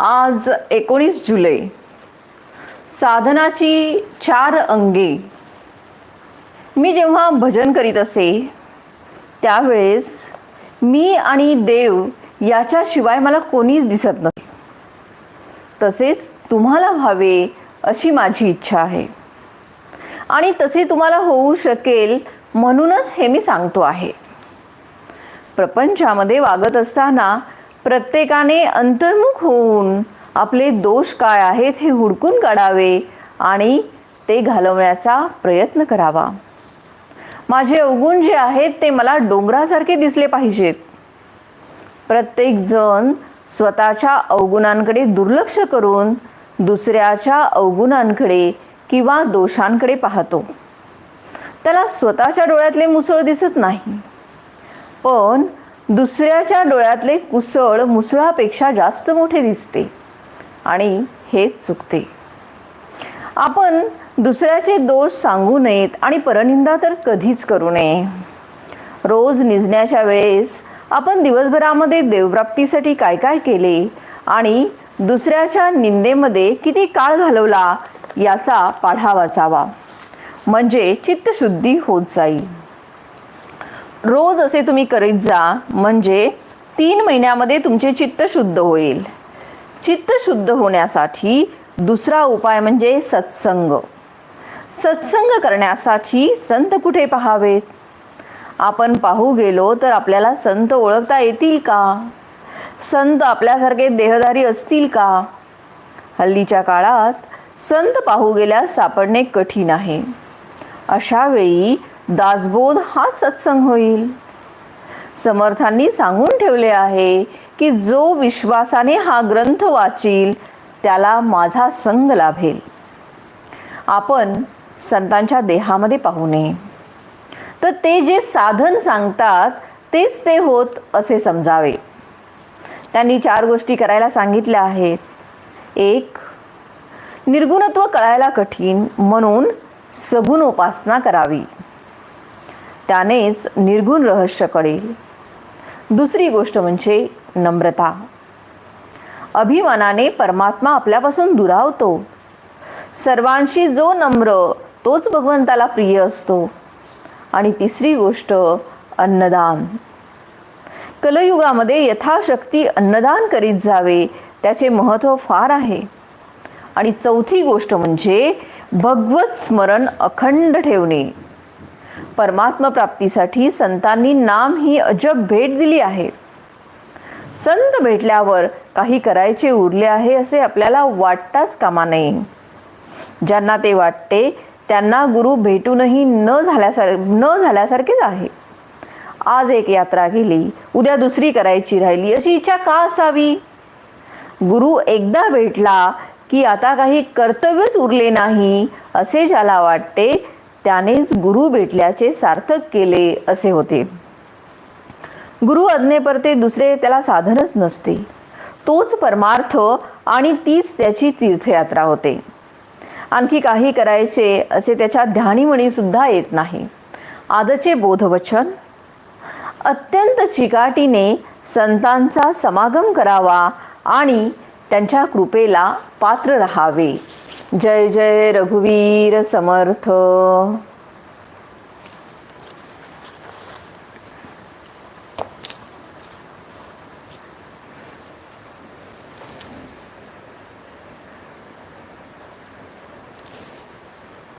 आज एकोणीस जुलै. साधनाची चार अंगे. मी जेव्हा भजन करीत असे त्यावेळेस मी आणि देव याच्याशिवाय मला कोणीच दिसत नसे तसेच तुम्हाला व्हावे अशी माझी इच्छा आहे. आणि तसे तुम्हाला होऊ शकेल म्हणूनच हे मी सांगतो आहे. प्रपंचामध्ये वागत असताना प्रत्येकाने अंतर्मुख होऊन आपले दोष काय आहेत हे हुडकून काढावे आणि ते घालवण्याचा प्रयत्न करावा. माझे अवगुण जे आहेत ते मला डोंगरासारखे दिसले पाहिजेत. प्रत्येकजण स्वतःच्या अवगुणांकडे दुर्लक्ष करून दुसऱ्याच्या अवगुणांकडे किंवा दोषांकडे पाहतो. त्याला स्वतःच्या डोळ्यातले मुसळ दिसत नाही. पण दुसऱ्याच्या डोळ्यातले कुसळ मुसळापेक्षा जास्त मोठे दिसते आणि हेच चुकते. आपण दुसऱ्याचे दोष सांगू नयेत आणि परनिंदा तर कधीच करू नये. रोज निजण्याच्या वेळेस आपण दिवसभरामध्ये देवप्राप्तीसाठी काय काय केले आणि दुसऱ्याच्या निंदेमध्ये किती काळ घालवला याचा पाढा वाचावा. म्हणजे चित्तशुद्धी होत जाईल. रोज असे तुम्ही करीत जा म्हणजे तीन महिन्यामध्ये तुमचे चित्त शुद्ध होईल. चित्त शुद्ध होण्यासाठी दुसरा उपाय म्हणजे सत्संग. सत्संग करण्यासाठी संत कुठे पाहावेत? आपण पाहू गेलो तर आपल्याला संत ओळखता येतील का? संत आपल्यासारखे देहधारी असतील का? हल्लीच्या काळात संत पाहू गेल्यास सापडणे कठीण आहे. अशा वेळी दासबोध हाच सत्संग होईल. समर्थांनी सांगून ठेवले आहे की जो विश्वासाने हा ग्रंथ वाचील त्याला माझा संग लाभेल. आपण संतांच्या देहामध्ये पाहू नये. तर ते जे साधन सांगतात तेच ते होत असे समजावे. त्यांनी चार गोष्टी करायला सांगितल्या आहेत. एक निर्गुणत्व कळायला कठीण म्हणून सगुण उपासना करावी. त्यानेच निर्गुण रहस्य कळेल. दुसरी गोष्ट म्हणजे नम्रता. अभिमानाने परमात्मा आपल्यापासून दुरावतो. सर्वांशी जो नम्र तोच भगवंताला प्रिय असतो. आणि तिसरी गोष्ट अन्नदान. कलयुगामध्ये यथाशक्ती अन्नदान करीत जावे त्याचे महत्त्व फार आहे. आणि चौथी गोष्ट म्हणजे भगवत स्मरण अखंड ठेवणे. परमात्म प्राप्तीसाठी संतांनी नाम ही अजब भेट दिली आहे. संत भेटल्यावर काही करायचे उरले आहे असे आपल्याला वाटताच कामा नये. ज्यांना ते वाटते त्यांना गुरु भेटूनही न झाल्यासार न झाल्यासारखेच आहे. आज एक यात्रा गेली उद्या दुसरी करायची राहिली अशी इच्छा का असावी? गुरु एकदा भेटला की आता काही कर्तव्यच उरले नाही असे ज्याला वाटते त्यानेच गुरु भेटल्याचे सार्थक केले असे होते. गुरु अज्ञेपरते दुसरे त्याला साधनच नसते तोच परमार्थ आणि तीच त्याची तीर्थयात्रा होते. आणखी काही करायचे असे त्याच्या ध्यानीमणी सुद्धा येत नाही. आदचे बोधवचन. अत्यंत चिकाटीने संतांचा समागम करावा आणि त्यांच्या कृपेला पात्र राहावे. जय जय रघुवीर समर्थ.